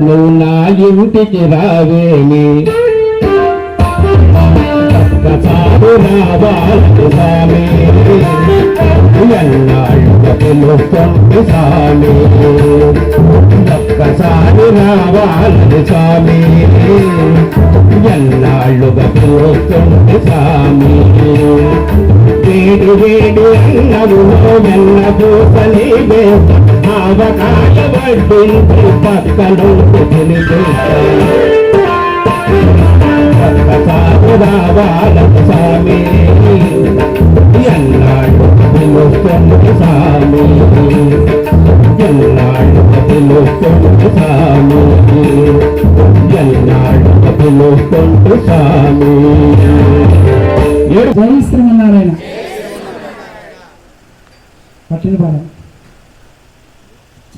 నువ్వు నా ఇంటికి రావేమి? ఒక్కసారి రావాలి స్వామి ఎన్నాళ్ళు ఒక్కసారి రావాలి స్వామి ఎన్నాళ్ళుగా పిలుస్తుంది స్వామి వేడి అన్నములో దూసలి పూసని ఆవకాయ వడ్డించి పక్కనుండి తినిపిస్తాను ఒక్కసారి రావాలని స్వామి ఎన్నాళ్ళు పిలుస్తుంది స్వామి ఎన్నాళ్ళు పిలుస్తుంది స్వామి ఎన్నాళ్ళు పిలుస్తుంది స్వామి జై శ్రీమన్నారాయణ. పట్టిన పాడం.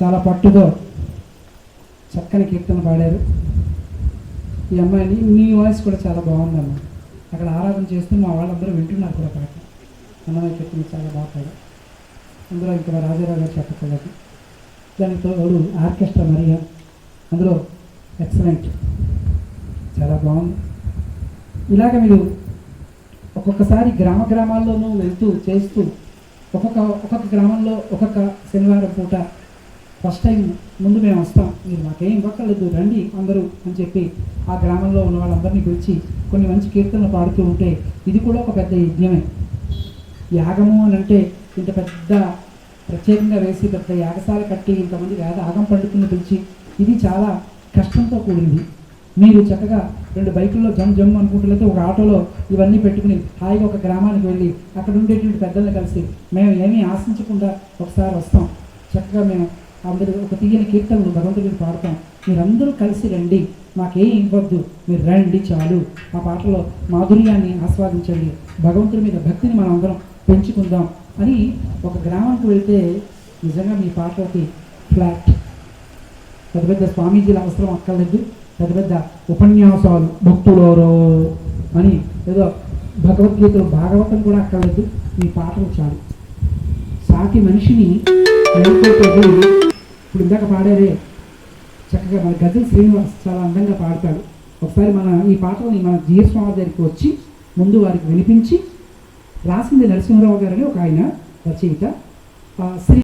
చాలా పట్టుతో చక్కని కీర్తన పాడారు. ఈ అమ్మాయిని మీ వాయిస్ కూడా చాలా బాగుందన్న అక్కడ ఆరాధన చేస్తూ మా వాళ్ళందరూ వింటున్నారు కూడా పాట. అన్నమయ్య కీర్తన చాలా బాగా పాడారు. అందులో ఇంకా రాజారావు గారు చెప్పకూడదు దానికి తోడు ఆర్కెస్ట్రా మరియా. అందులో ఎక్సలెంట్. చాలా బాగుంది. ఇలాగ మీరు ఒక్కొక్కసారి గ్రామ గ్రామాల్లోనూ వెళ్తూ చేస్తూ ఒక్కొక్క ఒక్కొక్క గ్రామంలో ఒక్కొక్క శనివారం పూట ఫస్ట్ టైం ముందు మేము వస్తాం. మీరు మాకేం ఇవ్వక్కర్లేదు రండి అందరూ అని చెప్పి ఆ గ్రామంలో ఉన్న వాళ్ళందరినీ పిలిచి కొన్ని మంచి కీర్తనలు పాడుతూ ఉంటే ఇది కూడా ఒక పెద్ద యజ్ఞమే. యాగము అని అంటే ఇంత పెద్ద ప్రత్యేకంగా వేసి పెద్ద యాగశాల కట్టి ఇంతమంది వేద యాగం పండితుల్ని పిలిచి ఇది చాలా కష్టంతో కూడింది. మీరు చక్కగా రెండు బైకుల్లో జమ్ జమ్ అనుకుంటున్నైతే ఒక ఆటోలో ఇవన్నీ పెట్టుకుని హాయిగా ఒక గ్రామానికి వెళ్ళి అక్కడ ఉండేటువంటి పెద్దల్ని కలిసి మేము ఏమీ ఆశించకుండా ఒకసారి వస్తాం. చక్కగా మేము అందరూ ఒక తీయని కీర్తనలు భగవంతుడిని పాడతాం. మీరందరూ కలిసి రండి. మాకేం ఇవ్వద్దు. మీరు రండి చాలు. ఆ పాటలో మాధుర్యాన్ని ఆస్వాదించండి. భగవంతుడి మీద భక్తిని మనం అందరం పెంచుకుందాం అని ఒక గ్రామానికి వెళ్తే నిజంగా మీ పాటలకి ఫ్లాట్. పెద్ద పెద్ద స్వామీజీల అవసరం అక్కర్లేదు. పెద్ద పెద్ద ఉపన్యాసాలు భక్తులోరో అని ఏదో భగవద్గీతలు భాగవతం కూడా అక్కర్లేదు మీ పాటలు చాలు. సాటి మనిషిని ఇప్పుడు ఇందాక పాడారే చక్కగా మన గజల్ శ్రీనివాస్ చాలా అందంగా పాడతాడు. ఒకసారి మన ఈ పాటలని మన జిఎస్ స్వామి దగ్గరికి వచ్చి ముందు వారికి వినిపించి రాసింది నరసింహరావు గారని ఒక ఆయన రచయిత ఆ శ్రీ